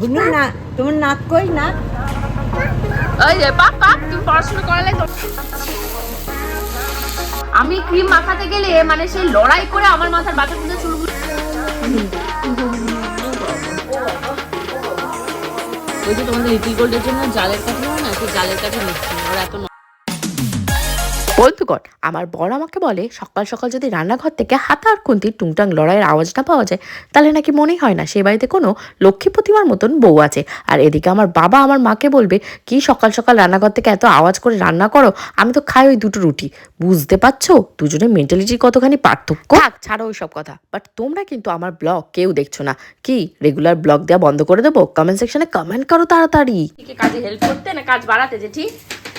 বুনু না তোমার নাক কই না ওই যে পাপ পাপ তুমি পড়াশোনা করালে আমি ক্রিম মাখাতে গেলে মানে সেই লড়াই করে আমার মাথার বাচ্চা কিন্তু চুলগুলো ওই যে তোমাদের লিটিল গোল্ডের জন্য জালের কাঠি হয় না? সেই জালের কাঠি নিচ্ছি ওরা এত বন্ধুগণ আমার বর আমাকে বলে সকাল সকাল যদি রান্নাঘর থেকে হাতা আর খুন্তির টুংটাং লড়াইয়ের আওয়াজটা পাওয়া যায় তাহলে নাকি মনেই হয় না সে বাড়িতে কোনো লক্ষ্মী প্রতিমার মতন বউ আছে। আর এদিকে আমার বাবা আমার মাকে বলবে কি সকাল সকাল রান্নাঘর থেকে এত আওয়াজ করে রান্না করো? আমি তো খাই ওই দুটো রুটি। বুঝতে পারছ? দুজনে মেন্টালিটি কতখানি পার্থক্য? থাক ছাড়ো ওই সব কথা। বাট তোমরা কিন্তু আমার ব্লগ কেউ দেখছ না। কি রেগুলার ব্লগ দেওয়া বন্ধ করে দেবো? কমেন্ট সেকশনে কমেন্ট করো তাড়াতাড়ি। কাজে হেল্প করতে না কাজ বাড়াতে জেঠি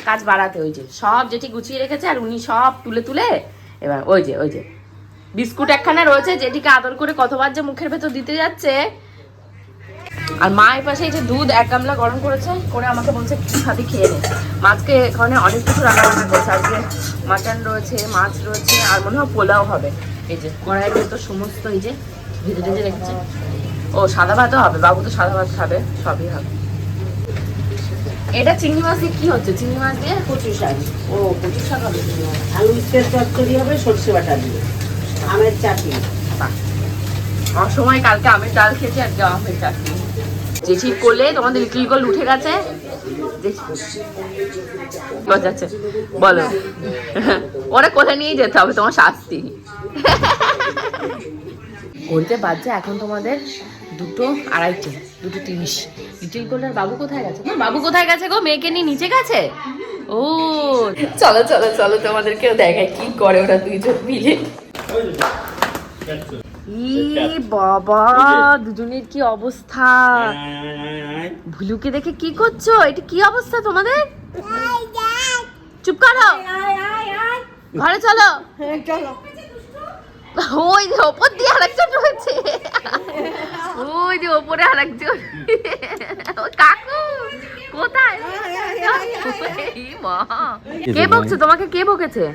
কাজ বাড়াতে, ওই যে সব যেটি গুছিয়ে রেখেছে আর উনি সব তুলে তুলে, এবার ওই যে ওই যে। বিস্কুট একখানা রয়েছে যেটিকে আদর করে কতবার যে মুখের ভেতর দিতে যাচ্ছে। আর মা এর পাশে এই যে দুধ এক গামলা গরম করেছে, করে আমাকে বলছে, একটু সাথে খেয়ে নে। মাছকে এখানে অনেক কিছু রান্না বান্না করেছে। আজকে মাটন রয়েছে, মাছ রয়েছে, আর মনে হয় পোলাও হবে। এই যে কড়াইয়ের ভেতর সমস্ত এই যে ভেজে ভেজে রেখেছে। ও সাদা ভাতও হবে, বাবু তো সাদা ভাত খাবে, সবই হবে। এটা চিংড়ি মাছ দিয়ে কি হচ্ছে? চিংড়ি মাছ দিয়ে কচু শাক। ও কচু শাক হবে। আলু উস্তের তরকারি হবে সর্ষে বাটা দিয়ে। আমের চাটনি। সময় কালকে আমের ডাল খেয়েছি আজকে আমের চাটনি। জেঠি কোলে তোমাদের লিটল গোল উঠে গেছে। বাজাচ্ছে বলো। ওরা কোথায় নিয়ে যেতে হবে? তোমার শাস্তি। ঘড়িতে বাজছে এখন তোমাদের দুটো আড়াইটে। দুটো তিরিশ। লিটিল গোল্ডার বাবু কোথায় গেছে? গো? বাবু কোথায় গেছে গো? মেয়েকে নিয়ে নিচে গেছে? ও। চলো চলো চলো তোমাদেরকেও দেখায় কি করে ওরা দুইজন মিলে। ই বাবা দুজনের কি অবস্থা? ভুলুকে দেখে কি করছ? এটা কি অবস্থা তোমাদের? চুপ করো। ঘরে চলো। চলো। ওই যে ওপর দিয়ে আরেকজন রয়েছে। ওই যে ওপরে আরেকজন। ও কাকু কোথায়? মা। কে বকছে তোমাকে? কে বকেছে?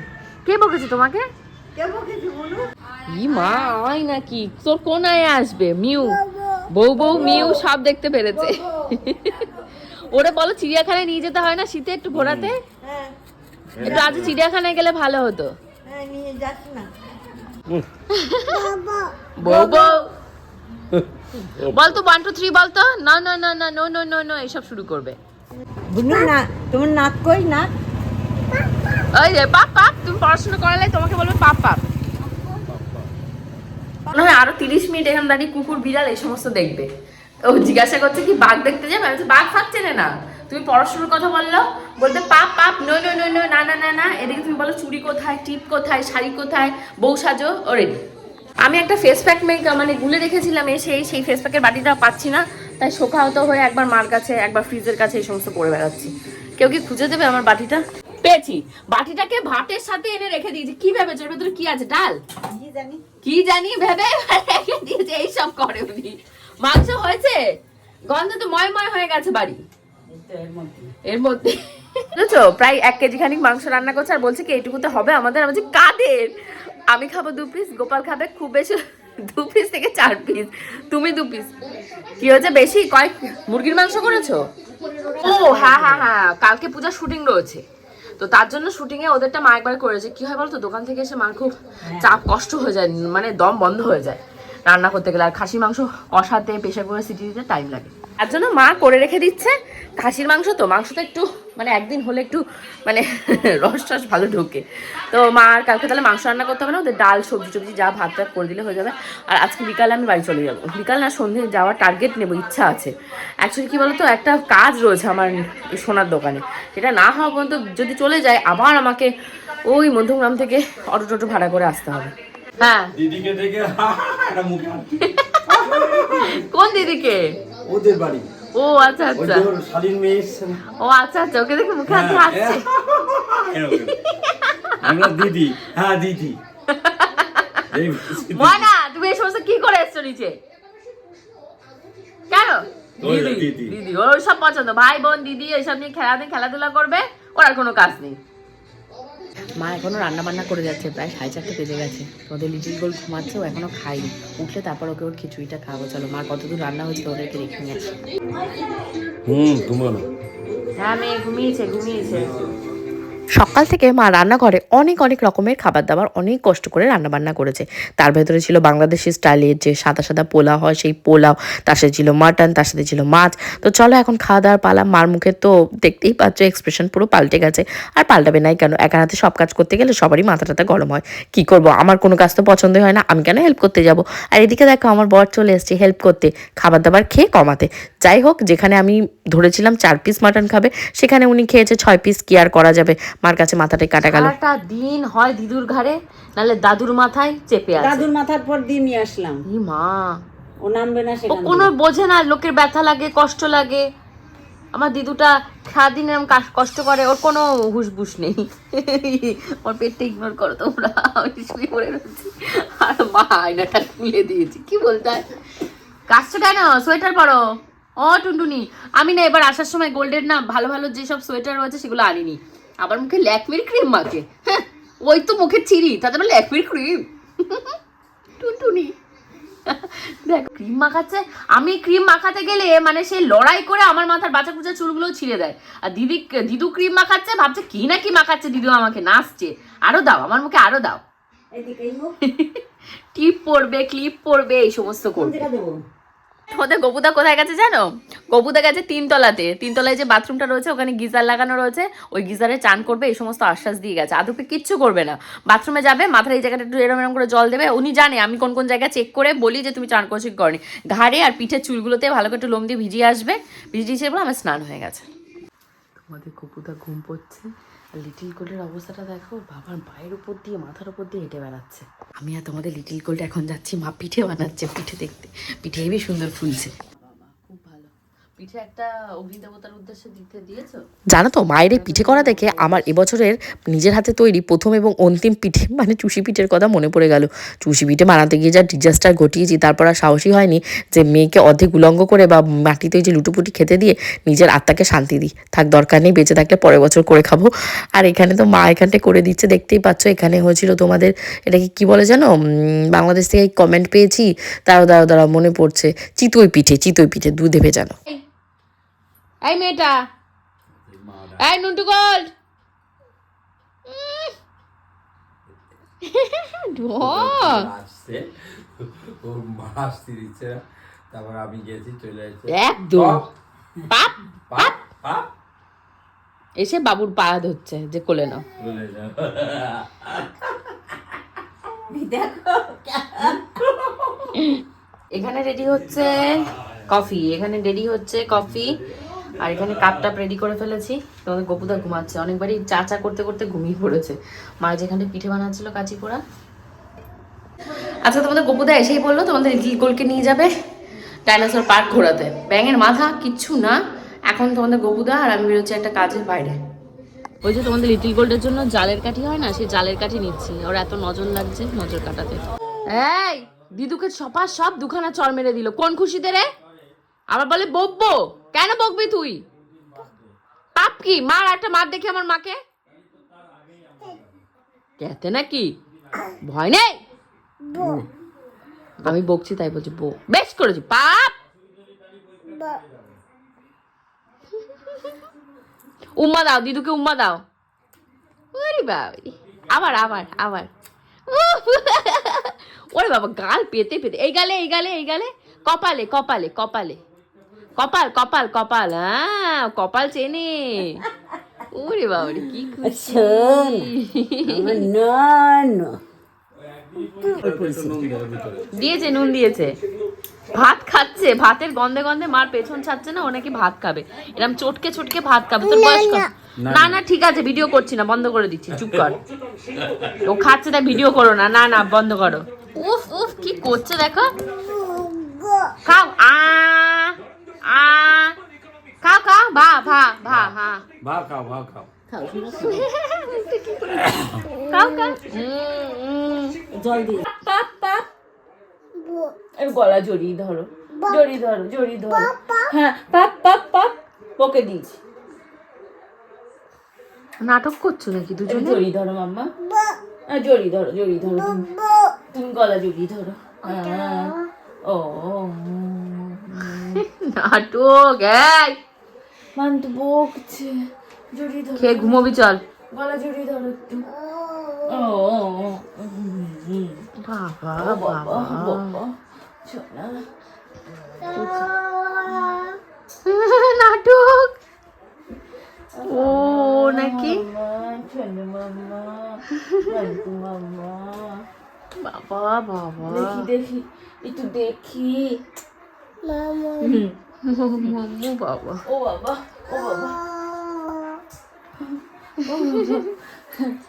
কে বকেছে তোমাকে? মা আয় নাকি? তোর কোন আয় আসবে? মিউ। বউ বউ মিউ সব দেখতে পেরেছে। ওরে বলো চিড়িয়াখানায় নিয়ে যেতে হয় না শীতে একটু ঘোরাতে? হ্যাঁ। একটু আজ চিড়িয়াখানায় গেলে ভালো হতো। হ্যাঁ নিয়ে যাস না। বউ বউ। বল তো ওয়ান টু থ্রি বলতো না না না না নো নো নো নো এইসব শুরু করবে। বুনু না তোমার নাক কই না? ওই যে পাপ পাপ তুমি পড়াশোনা করালে তোমাকে বলবে পাপ পাপ। মনে হয় আরও তিরিশ মিনিট এখানে দাঁড়িয়ে কুকুর বিড়াল এই সমস্ত দেখবে। ও জিজ্ঞাসা করছে কি বাঘ দেখতে যাবে? আমি বাঘ ফাঘ চেনে না। তুমি পড়াশোনার কথা বলল বলতে পাপ পাপ নো নো নো নো না না না না। এদিকে তুমি বলো চুড়ি কোথায় টিপ কোথায় শাড়ি কোথায় বউ সাজো ও রেডি আমি একটা ফেস প্যাক মেক মানে গুলে রেখেছিলাম এসে সেই ফেস প্যাকের বাটিটা পাচ্ছি না তাই শোকাহত হয়ে একবার মার কাছে একবার ফ্রিজের কাছে এই সমস্ত করে বেড়াচ্ছি। কেউ কি খুঁজে দেবে আমার বাটিটা? পেয়েছি। বাটিটাকে ভাতের সাথে এনে রেখে দিয়েছি। কি ভেবেছো? এর ভেতরে কি আছে? ডাল? কি জানি। কি জানি ভেবে রেখে দিয়েছে এইসব করে উনি। মাংস হয়েছে? গন্ধ তো ময় ময় হয়ে গেছে বাড়ি। এর মধ্যে। বুঝেছ? প্রায় এক কেজি খানিক মাংস রান্না করছে আর বলছে কি এইটুকুতে হবে আমাদের আমি কাদের? আমি খাব দু পিস গোপাল খাবে খুব বেশি দু পিস থেকে চার পিস তুমি দু পিস কি হয়েছে বেশি? কয়েক মুরগির মাংস করেছ? ও হ্যাঁ হ্যাঁ হ্যাঁ কালকে পূজার শুটিং রয়েছে। তো তার জন্য শুটিং এ ওদেরটা মা একবার করেছে। কি হয় বলতো দোকান থেকে এসে মার খুব চাপ কষ্ট হয়ে যায় মানে দম বন্ধ হয়ে যায় রান্না করতে গেলে। আর খাসির মাংস কষাতে প্রেশার করে সিটি দিতে টাইম লাগে। তার জন্য মা করে রেখে দিচ্ছে। খাসির মাংস তো মাংস তো একটু মানে একদিন হলে একটু মানে রস টস ভালো ঢোকে। তো মা আর কালকে তাহলে মাংস রান্না করতে হবে না ওদের ডাল সবজি টবজি যা ভাত টাত করে দিলে হয়ে যাবে। আর আজকে বিকালে আমি বাড়ি চলে যাব। বিকাল না সন্ধে যাওয়ার টার্গেট নেব ইচ্ছা আছে। অ্যাকচুয়ালি কি বলতো একটা কাজ রয়েছে আমার সোনার দোকানে। সেটা না হওয়া পর্যন্ত যদি চলে যায় আবার আমাকে ওই মধ্যমগ্রাম থেকে অটো টোটো ভাড়া করে আসতে হবে। হ্যাঁ। দিদিকে দেখে একটা মুখে হাত। কোন দিদিকে? ওদের বাড়ি। ও আচ্ছা আচ্ছা। শালীন মেয়ে ও আচ্ছা আচ্ছা ওকে দেখে মুখে হাতে হাসছে আমরা দিদি। হ্যাঁ দিদি। ময়না তুমি এই সমস্ত কি করে এসছো নিচে? কেন? দিদি দিদি। দিদি ওর সব পছন্দ। ভাই বোন দিদি এইসব নিয়ে খেলা খেলাধুলা করবে ওর আর কোনো কাজ নেই। মা এখনও রান্না বান্না করে যাচ্ছে প্রায় সাড়ে চারটে বেজে গেছে। ওদের লিটিল গোল ঘুমাচ্ছে ও এখনও খাইনি উঠলে তারপর ওকে ওর খিচুড়িটা খাব চলো মার কতদূর রান্না হচ্ছে ওদেরকে রেখে নিয়ে আসি। হুম ঘুমানো। হ্যাঁ মেয়ে ঘুমিয়েছে ঘুমিয়েছে। সকাল থেকে মা রান্নাঘরে অনেক অনেক রকমের খাবার দাবার, অনেক কষ্ট করে রান্নাবান্না করেছে। তার ভেতরে ছিল বাংলাদেশি স্টাইলের যে সাদা সাদা পোলাও হয়, সেই পোলাও, তার সাথে ছিল মাটন, তার সাথে ছিল মাছ। তো চলো এখন খাওয়া দাওয়ার পালা, মার মুখে তো দেখতেই পাচ্ছ এক্সপ্রেশন পুরো পাল্টে গেছে। আর পাল্টাবে নাই কেন? একা হাতে সব কাজ করতে গেলে সবারই মাথা টাথা গরম হয়। কি করব? আমার কোনো কাজ তো পছন্দই হয় না, আমি কেন হেল্প করতে যাব? আর এদিকে দেখো, আমার বর চলে এসছে হেল্প করতে, খাবার দাবার খেয়ে কমাতে। যাই হোক, যেখানে আমি ধরেছিলাম চার পিস মাটন খাবে, সেখানে উনি খেয়েছে ছয় পিস কি আর করা যাবে? মার কাছে মাথাটাই কাটা গেল। সারাটা দিন হয় দিদুর ঘাড়ে নাহলে দাদুর মাথায় চেপে আছে। দাদুর মাথার পর দিয়ে নিয়ে আসলাম। ই মা। ও নামবে না ও সেখান কোনো বোঝে না লোকের ব্যথা লাগে কষ্ট লাগে। আমার দিদুটা সারাদিন এরকম কাশ- কষ্ট করে ওর কোনো হুশবুস নেই। ওর পেটটা ইগনোর করো তোমরা আমি শুয়ে পড়ে রয়েছি। আর মা আয়নাটা খুলে দিয়েছি কি বলতে হয়? কাজটা কেন? সোয়েটার পরো। ও টুনটুনি আমি না এবার আসার সময় গোল্ডের না ভালো ভালো যেসব সোয়েটার রয়েছে সেগুলো আনিনি। আবার মুখে ল্যাকমির ক্রিম মাখে। হ্যাঁ ওই তো মুখে চিরি তাতে আবার ল্যাকমির ক্রিম টুনটুনি। দেখ ক্রিম মাখাচ্ছে আমি ক্রিম মাখাতে গেলে মানে সে লড়াই করে আমার মাথার বাঁচা কুচা চুলগুলো ছিঁড়ে দেয়। আর দিদি দিদু ক্রিম মাখাচ্ছে ভাবছে কি না কি মাখাচ্ছে দিদু আমাকে নাচছে। আরও দাও আমার মুখে আরও দাও। টিপ পরবে ক্লিপ পরবে এই সমস্ত করবে। ওদের গবুদা কোথায় গেছে জানো? গবুদা গেছে তিনতলাতে। তিনতলায় যে বাথরুমটা রয়েছে, ওখানে গিজার লাগানো রয়েছে। ওই গিজারে চান করবে, এই সমস্ত আশ্বাস দিয়ে গেছে। আদপে কিচ্ছু করবে না। বাথরুমে যাবে, মাথার এই জায়গাটা একটু এরম এরম করে জল দেবে। উনি জানে আমি কোন কোন জায়গা চেক করে বলি যে, তুমি চান করছ কি করনি? ঘাড়ে আর পিঠের চুলগুলোতে ভালো করে একটু লোম দিয়ে ভিজিয়ে আসবে। ভিজিয়ে এসে আমার স্নান হয়ে গেছে। তোমাদের কপুদা ঘুম পড়ছে। আর লিটিল গোল্ডের অবস্থাটা দেখো, বাবার পায়ের উপর দিয়ে, মাথার উপর দিয়ে হেঁটে বেড়াচ্ছে। আমি আর তোমাদের লিটিল গোল্ড এখন যাচ্ছি, মা পিঠে বানাচ্ছে, পিঠে দেখতে। পিঠে হেবি সুন্দর ফুলছে। পিঠে একটা অগ্নিদেবতার উদ্দেশ্যে দিতে দিয়েছ? জানো তো মায়ের এই পিঠে করা দেখে আমার এবছরের নিজের হাতে তৈরি প্রথম এবং অন্তিম পিঠে মানে চুষি পিঠের কথা মনে পড়ে গেল। চুষি পিঠে বানাতে গিয়ে যা ডিজাস্টার ঘটিয়েছি তারপর আর সাহসী হয়নি যে মেয়েকে অর্ধেক উলঙ্গ করে বা মাটিতে যে লুটোপুটি খেতে দিয়ে নিজের আত্মাকে শান্তি দিই। থাক দরকার নেই বেঁচে থাকলে পরের বছর করে খাব। আর এখানে তো মা এখানটা করে দিচ্ছে দেখতেই পাচ্ছ এখানে হয়েছিল তোমাদের এটাকে কি বলে জানো বাংলাদেশ থেকে কমেন্ট পেয়েছি তারাও দাঁড়াও দাঁড়াও মনে পড়ছে চিতই পিঠে চিতই পিঠে দুধে ভেজানো। এই মেয়েটা। এই নুন্টু তারপর আমি গেছি চলে একদম পাপ। পাপ পাপ। এসে বাবুর পা ধরছে যে কোলে নাও। এখানে রেডি হচ্ছে কফি এখানে রেডি হচ্ছে কফি আর এখানে কাপ টাপ রেডি করে ফেলেছি। তোমাদের গপুদা ঘুমাচ্ছে। অনেকবারই চা চা করতে করতে ঘুমিয়ে পড়েছে। মা যেখানে পিঠে বানাচ্ছিল কাচি পোড়া আচ্ছা তোমাদের গপুদা এসেই বলল, তোমাদের লিটিল গোলকে নিয়ে যাবে ডাইনোসর পার্ক ঘোরাতে। ব্যাঙের মাথা কিচ্ছু না। এখন তোমাদের গপুদা আর আমি বেরোচ্ছি একটা কাজের বাইরে। ওই যে তোমাদের লিটিল গোল্ডের জন্য জালের কাঠি হয় না, সেই জালের কাঠি নিচ্ছি। ওর এত নজর লাগছে নজর কাটাতে। এই, দিদুকে সপা সব দুখানা চর মেরে দিল। কোন খুশিতে রে? আবার বলে বকবো কেন বকবি তুই? পাপ কি? মার একটা মার দেখি আমার মাকে। কেতে নাকি? ভয় নেই? আমি বকছি তাই বলছি বো বেশ করেছি পাপ! উম্মা দাও দিদুকে উম্মা দাও। ওরে বাবা আবার আবার আবার। ওরে বাবা গাল পেতে পেতে। এই গালে এই গালে এই গালে। কপালে কপালে কপালে। কপাল কপাল কপাল হ্যাঁ কপাল চেনে। ওরে বাবারে কি আমার দিয়েছে নুন দিয়েছে। ভাত খাচ্ছে ভাতের গন্ধে গন্ধে মার পেছন ছাড়ছে না ও নাকি ভাত খাবে। এরকম চটকে চটকে ভাত খাবে। তোর বয়স না না। ঠিক আছে ভিডিও করছি না বন্ধ করে দিচ্ছি চুপ কর। ও খাচ্ছে তাই ভিডিও করো না না না বন্ধ করো। উফ উফ কি করছে দেখো। খাও আ আ খাও খাও ভা ভা ভা হা ভাব খাও ভাব খাও। খাও খাও খাও। উম, উম। জল দিয়ে। পাপ পাপ এর গলা জড়িয়ে ধরো। জড়িয়ে ধরো জড়িয়ে ধরো। হ্যাঁ পাপ পাপ পাপ। ওকে দিয়েছি। নাটক করছ নাকি দুজন? জড়ি ধরো মাম্মা। আহ, জড়ি ধরো জড়ি ধরো। তুমি। তুমি গলা জড়িয়ে ধরো। ও নাটক এই। মান বকছে। জড়ি ধরো খেয়ে ঘুমোবি চল। গলা জড়ি ধরো একটু। ও বাবা বাবা নাটক। ও নাকি? বাবা বাবা। দেখি দেখি। একটু দেখি। মাম্মু বাবা ও বাবা ও বাবা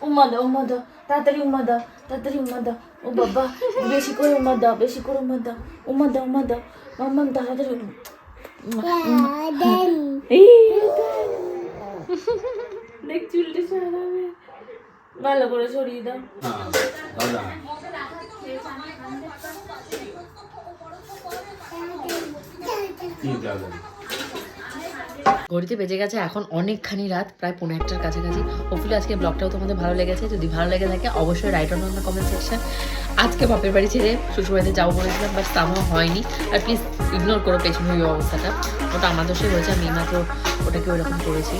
উম্মা দাও উম্মা দাও তাড়াতাড়ি উম্মা দাও তাড়াতাড়ি উম্মা দাও ও বাবা বেশি করে উম্মা দাও বেশি করে উম্মা দাও উম্মা দাও উম্মা দাও মাম্মা তাড়াতাড়ি দেখ চুলটা ভালো করে সরিয়ে দাও হ্যাঁ ঘড়িতে বেজে গেছে এখন অনেকখানি রাত, প্রায় পনেরো একটার কাছাকাছি। হোপফুলি আজকে ব্লগটাও তোমাদের ভালো লেগেছে। যদি ভালো লেগে থাকে, অবশ্যই write on the comment section আজকে বাপের বাড়ি ছেড়ে শ্বশুরবাড়িতে যাব বলেছিলাম বাট সামও হয়নি। আর প্লিজ ইগনোর করো পেছনে ওই অবস্থাটা। ওটা আমার দোষে হয়েছে আমি মাত্র ওটাকে ওরকম করেছি।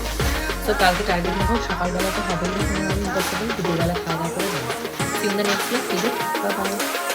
তো কালকে টার্গেট নেব। সকালবেলা তো হবে না দুপুরবেলা খাওয়া দাওয়া করে বাই বাই